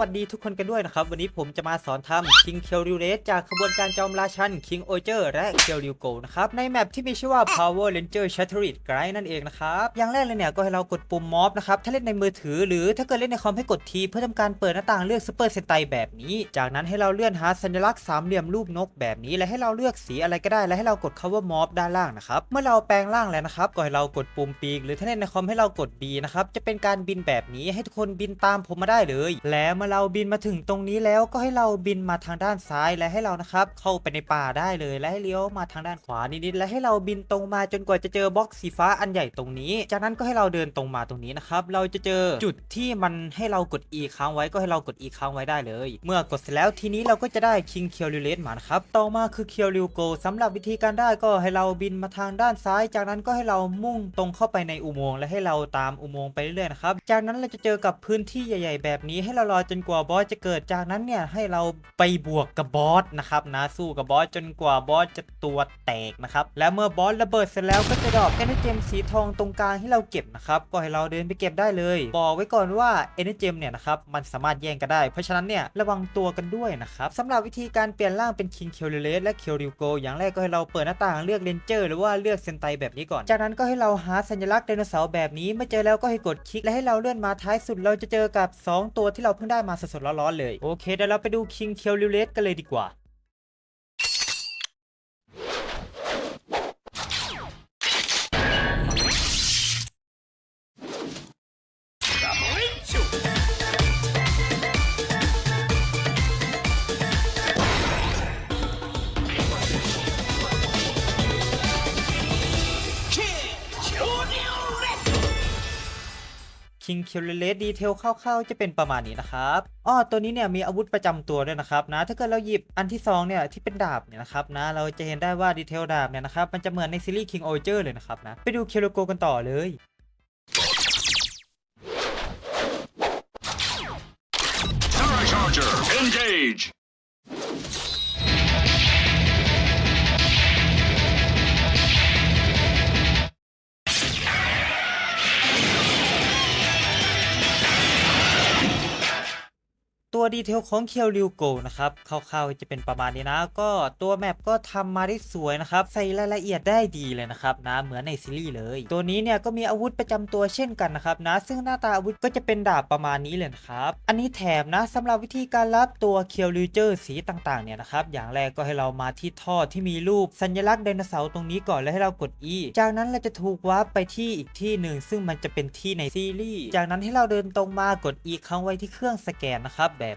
วัสดีทุกคนกันด้วยนะครับ วันนี้ผมจะมาสอนทำ King k i l r i u r a c e จากขบวนการจอมราชัน King o j e r และ k i l r i u g o นะครับ ในแมปที่มีชื่อว่า Power Ranger Shattered Grind นั่นเองนะครับ อย่างแรกเลยเนี่ย ก็ให้เรากดปุ่มม็อบนะครับ ถ้าเล่นในมือถือ หรือถ้าเกิดเล่นในคอมให้กดทีเพื่อทำการเปิดหน้าต่างเลือก Super Sentai แบบนี้ จากนั้นให้เราเลื่อนหาสัญลักษณ์สามเหลี่ยมรูปนกแบบนี้ และให้เราเลือกสีอะไรก็ได้ และให้เรากด cover mob ด้านล่างนะครับ เมื่อเราแปลงร่างแล้วนะครับ ก็ให้เรากดปุ่มปีก หรือถ้าเล่นในคอมให้เรากด B นะครับ จะเป็นการบินแบบนี้ให้ทุกคนบินตามผมมาได้เลย แล้วเมื่อเราบินมาถึงตรงนี้แล้วก็ให้เราบินมาทางด้านซ้ายและให้เรานะครับเข้าไปในป่าได้เลยและให้เลี้ยวมาทางด้านขวานิดๆและให้เราบินตรงมาจนกว่าจะเจอบล็อกสีฟ้าอันใหญ่ตรงนี้ จากนั้นก็ให้เราเดินตรงมาตรงนี้นะครับเราจะเจอจุดที่มันให้เรากด E ค้างไว้ก็ให้เรากด E ค้างไว้ได้เลย เมื่อกดเสร็จแล้วทีนี้เราก็จะได้ King k i l r i l a t e มานะครับต่อมาคือ k i l r i u g o สำหรับวิธีการได้ก็ให้เราบินมาทางด้านซ้าย จากนั้นก็ให้เรามุ่งตรงเข้าไปในอุโมงค์และให้เราตามอุโมงค์ไปเรื่อยๆนะครับจากนั้นเราจะเจอกับพื้นที่ใหญ่ ๆ แบบนี้ให้เรารอจนกว่าบอสจะเกิดจากนั้นเนี่ยให้เราไปบวกกับบอสนะครับนะสู้กับบอสจนกว่าบอสจะตัวแตกนะครับและเมื่อบอสระเบิดเสร็จแล้วก็จะดรอปเอเนเจมสีทองตรงกลางให้เราเก็บนะครับก็ให้เราเดินไปเก็บได้เลย บอกไว้ก่อนว่าเอเนเจมเนี่ยนะครับมันสามารถแย่งกันได้ เพราะฉะนั้นเนี่ยระวังตัวกันด้วยนะครับสำหรับวิธีการเปลี่ยนร่างเป็นคิงเคียวเรเลสและเคียวริวโกอย่างแรกก็ให้เราเปิดหน้าต่างเลือกเลนเจอร์หรือว่าเลือกเซนไตแบบนี้ก่อน จากนั้นก็ให้เราหาสัญลักษณ์ไดโนเสาร์แบบนี้เมื่อเจอแล้วก็ให้กดคลิกและให้เราเลื่อนมาท้ายสุดเราจะเจอกับ 2 ตัวที่เราเพิ่งได้มาสดๆร้อนๆเลย โอเคเดี๋ยวเราไปดูคิงเคียวริวเลสกันเลยดีกว่า คิงคิวเลสดีเทลคร่าวๆจะเป็นประมาณนี้นะครับอ้อตัวนี้เนี่ยมีอาวุธประจำตัวด้วยนะครับนะถ้าเกิดเราหยิบอันที่2เนี่ยที่เป็นดาบเนี่ยนะครับนะเราจะเห็นได้ว่าดีเทลดาบเนี่ยนะครับมันจะเหมือนในซีรีส์ King o j e r เลยนะครับนะไปดูเคียวโกกันต่อเลยเ engage! ดีเทลของเคียวริวโกนะครับคร่าวๆจะเป็นประมาณนี้นะ ก็ตัวแมปก็ทำมาได้สวยนะครับ ใส่รายละเอียดได้ดีเลยนะครับนะเหมือนในซีรีส์เลย ตัวนี้เนี่ยก็มีอาวุธประจำตัวเช่นกันนะครับนะ ซึ่งหน้าตาอาวุธก็จะเป็นดาบประมาณนี้เลยนะครับอันนี้แถมนะสำหรับวิธีการรับตัวเคียวริวเจอร์สีต่างๆเนี่ยนะครับอย่างแรกก็ให้เรามาที่ท่อที่มีรูปสัญลักษณ์ไดโนเสาร์ตรงนี้ก่อนแล้วให้เรากด E จากนั้นเราจะถูกวาร์ปไปที่อีกที่หนึ่งซึ่งมันจะเป็นที่ในซีรีส์จากนั้นให้เราเดินตรงมากด E ค้งไว้ที่เครื่องสแกนนะครับแบบ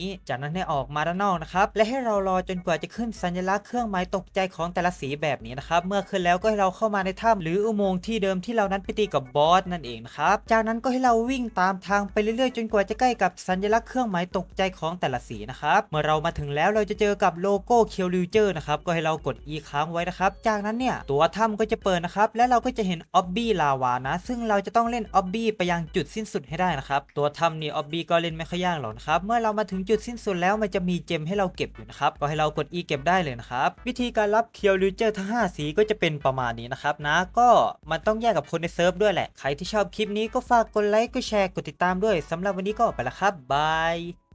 นี้ จากนั้นให้ออกมาด้านนอกนะครับ และให้เรารอจนกว่าจะขึ้นสัญลักษณ์เครื่องหมายตกใจของแต่ละสีแบบนี้นะครับ เมื่อขึ้นแล้วก็ให้เราเข้ามาในถ้ำหรืออุโมงค์ที่เดิมที่เรานั้นไปตีกับบอสนั่นเองนะครับ จากนั้นก็ให้เราวิ่งตามทางไปเรื่อยๆ จนกว่าจะใกล้กับสัญลักษณ์เครื่องหมายตกใจของแต่ละสีนะครับ เมื่อเรามาถึงแล้วเราจะเจอกับโลโก้เคียวริวเจอร์นะครับก็ให้เรากด E ค้างไว้นะครับ จากนั้นเนี่ยตัวถ้ำก็จะเปิดนะครับและเราก็จะเห็นออบบี้ลาวานะ ซึ่งเราจะต้องเล่นออบบี้ไปยังจุดสิ้นสุดให้ได้นะครับตัวถ้ำนี่ออบบี้ก็เล่นไม่ค่อยยากหรอกนะครับเมื่อเรามาถึงจุดสิ้นสุดแล้วมันจะมีเจมให้เราเก็บอยู่นะครับก็ให้เรากด E เก็บได้เลยนะครับวิธีการรับเคียวริวเจอร์ทั้ง5สีก็จะเป็นประมาณนี้นะครับนะก็มันต้องแยกกับคนในเซิร์ฟด้วยแหละใครที่ชอบคลิปนี้ก็ฝากกดไลค์กดแชร์กดติดตามด้วยสำหรับวันนี้ก็ไปละครับบาย